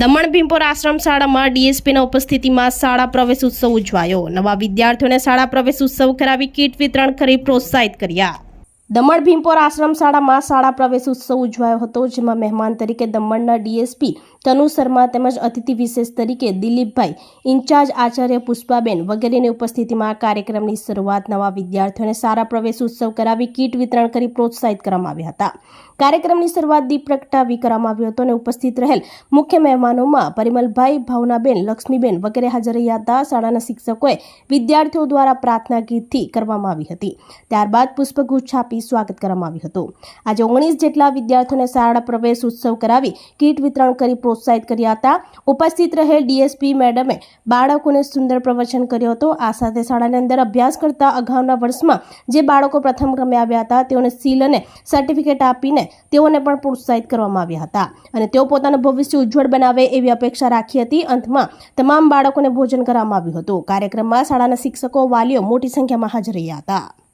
દમણ ભીમપોર આશ્રમ શાળામાં ડીએસપીના ઉપસ્થિતિમાં શાળા પ્રવેશ ઉત્સવ ઉજવાયો. નવા વિદ્યાર્થીઓને શાળા પ્રવેશ ઉત્સવ કરાવી કીટ વિતરણ કરી પ્રોત્સાહિત કર્યા. દમણ ભીમપોર આશ્રમ શાળામાં શાળા પ્રવેશ ઉત્સવ ઉજવાયો હતો, જેમાં મહેમાન તરીકે દમણના ડીએસપી તનુ શર્મા તેમજ અતિથિ વિશેષ તરીકે દિલીપભાઈ, ઇન્ચાર્જ આચાર્ય પુષ્પાબેન વગેરેની ઉપસ્થિતિમાં આ કાર્યક્રમની શરૂઆત નવા વિદ્યાર્થીઓને શાળા પ્રવેશ ઉત્સવ કરાવી કીટ વિતરણ કરી પ્રોત્સાહિત કરવામાં આવ્યા હતા. કાર્યક્રમની શરૂઆત દીપ પ્રગટાવી કરવામાં આવ્યો હતો અને ઉપસ્થિત રહેલ મુખ્ય મહેમાનોમાં પરિમલભાઈ, ભાવનાબેન, લક્ષ્મીબેન વગેરે હાજર રહ્યા હતા. શાળાના શિક્ષકોએ વિદ્યાર્થીઓ દ્વારા પ્રાર્થના ગીતથી કરવામાં આવી હતી. ત્યારબાદ પુષ્પગુચ્છ આપી સ્વાગત કરવામાં આવ્યું હતું. આજે ઓગણીસ જેટલા વિદ્યાર્થીઓને શાળા પ્રવેશ ઉત્સવ કરાવી કીટ વિતરણ કરી પ્રોત્સાહિત કર્યા હતા. ઉપસ્થિત રહેલ ડીએસપી મેડમે બાળકોને સુંદર પ્રવચન કર્યો હતો. આ સાથે શાળાની અંદર અભ્યાસ કરતા અગાઉના વર્ષમાં જે બાળકો પ્રથમ ક્રમે આવ્યા હતા, તેઓને સીલ અને સર્ટિફિકેટ આપીને તેઓને પણ પ્રોત્સાહિત કરવામાં આવ્યા હતા. અને તેઓ પોતાનું ભવિષ્ય ઉજ્જવળ બનાવે એવી અપેક્ષા રાખી હતી. અંતમાં તમામ બાળકોને ભોજન કરવામાં આવ્યું હતું. કાર્યક્રમમાં શાળાના શિક્ષકો, વાલીઓ મોટી સંખ્યામાં હાજર રહ્યા હતા.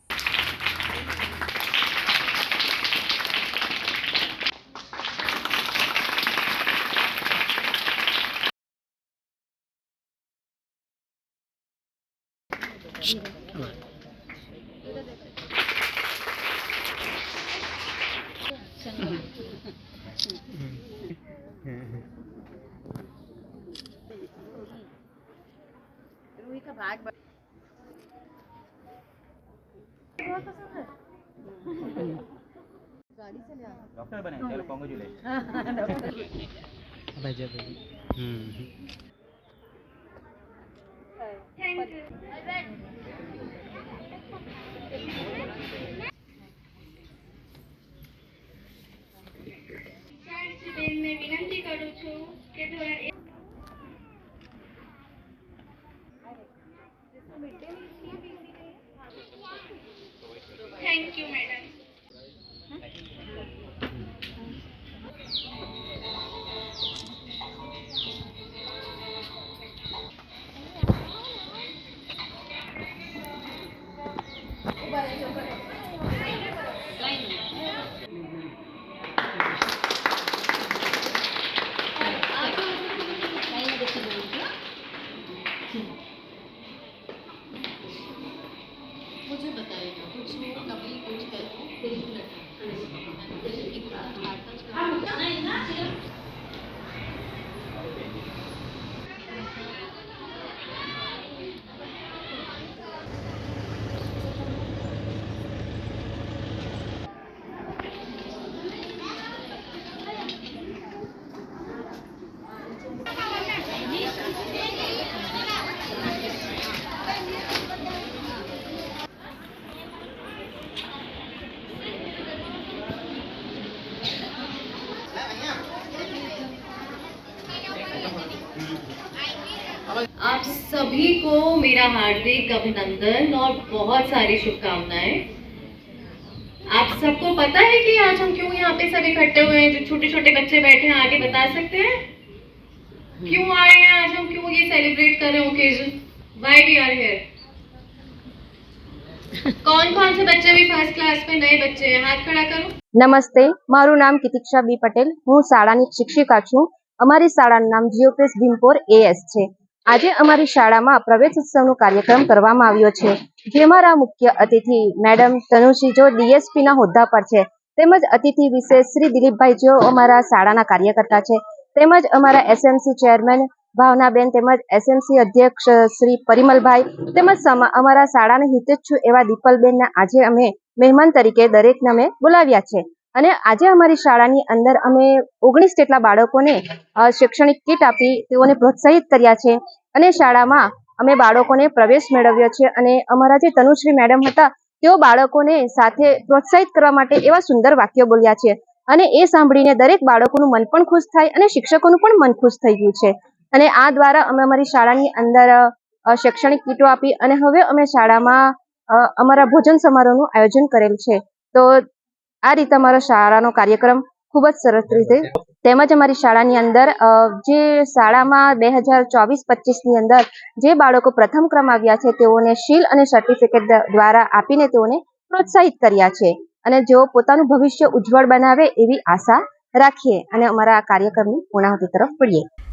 डॉक्टर बने चलो कॉन्ग्रेचुलेशन भाई भाई हम्म બેનને વિનંતી કરું છું કે ધોરણ એક થેન્ક યુ મેડમ आप सभी को मेरा हार्दिक अभिनंदन और बहुत सारी शुभकामनाएं आप सबको पता है कि आज हम क्यों यहाँ पे सब इकट्ठे हुए हैं जो छोटे छोटे बच्चे बैठे हैं आगे बता सकते हैं क्यों आए हैं आज हम क्यों ये सेलिब्रेट कर रहे हैं occasion why we are here कौन कौन से बच्चे भी फर्स्ट क्लास में नए बच्चे हैं हाथ खड़ा करो નમસ્તે મારું નામ કિતિક્ષા બી પટેલ હું શાળાની શિક્ષિકા છું અમારી શાળાનું નામ જીઓપીએસ ભીમપોર એએસ છે આજે અમારી શાળામાં પ્રવેશ ઉત્સવનો કાર્યક્રમ કરવામાં આવ્યો છે જે મારા મુખ્ય અતિથિ મેડમ તનુશ્રી જો ડીએસપી ના હોદ્દા પર છે, તેમજ અતિથિ વિશેષ શ્રી દિલીપભાઈ જો અમારા શાળાના કાર્યકર્તા છે, તેમજ અમારા એસએમસી ચેરમેન ભાવનાબેન તેમજ એસએમસી અધ્યક્ષ શ્રી પરિમલભાઈ, તેમજ અમારા શાળાના હિતેચ્છુ એવા દીપલબેનને આજે અમે મહેમાન તરીકે દરેકને અમે બોલાવ્યા છે. અને આજે અમારી શાળાની અંદર અમે ઓગણીસ જેટલા બાળકોને શૈક્ષણિક કીટ આપી તેઓને પ્રોત્સાહિત કર્યા છે. અને શાળામાં અમે બાળકોને પ્રવેશ મેળવ્યો છે અને અમારા જે તનુશ્રી મેડમ હતા, તેઓ બાળકોને સાથે પ્રોત્સાહિત કરવા માટે એવા સુંદર વાક્યો બોલ્યા છે. અને એ સાંભળીને દરેક બાળકોનું મન પણ ખુશ થાય અને શિક્ષકોનું પણ મન ખુશ થઈ ગયું છે. અને આ દ્વારા અમે અમારી શાળાની અંદર શૈક્ષણિક કીટો આપી અને હવે અમે શાળામાં અમારા ભોજન સમારોહનું આયોજન કરેલ છે. તો આ રીતે અમારો શાળાનો કાર્યક્રમ ખૂબ જ સરસ રીતે તેમજ અમારી શાળાની અંદર જે શાળામાં બે હજાર ચોવીસ પચીસની અંદર જે બાળકો પ્રથમ ક્રમ આવ્યા છે, તેઓને શીલ અને સર્ટિફિકેટ દ્વારા આપીને તેઓને પ્રોત્સાહિત કર્યા છે. અને જેઓ પોતાનું ભવિષ્ય ઉજ્જવળ બનાવે એવી આશા રાખીએ અને અમારા આ કાર્યક્રમની પૂર્ણાહુતિ તરફ પડીએ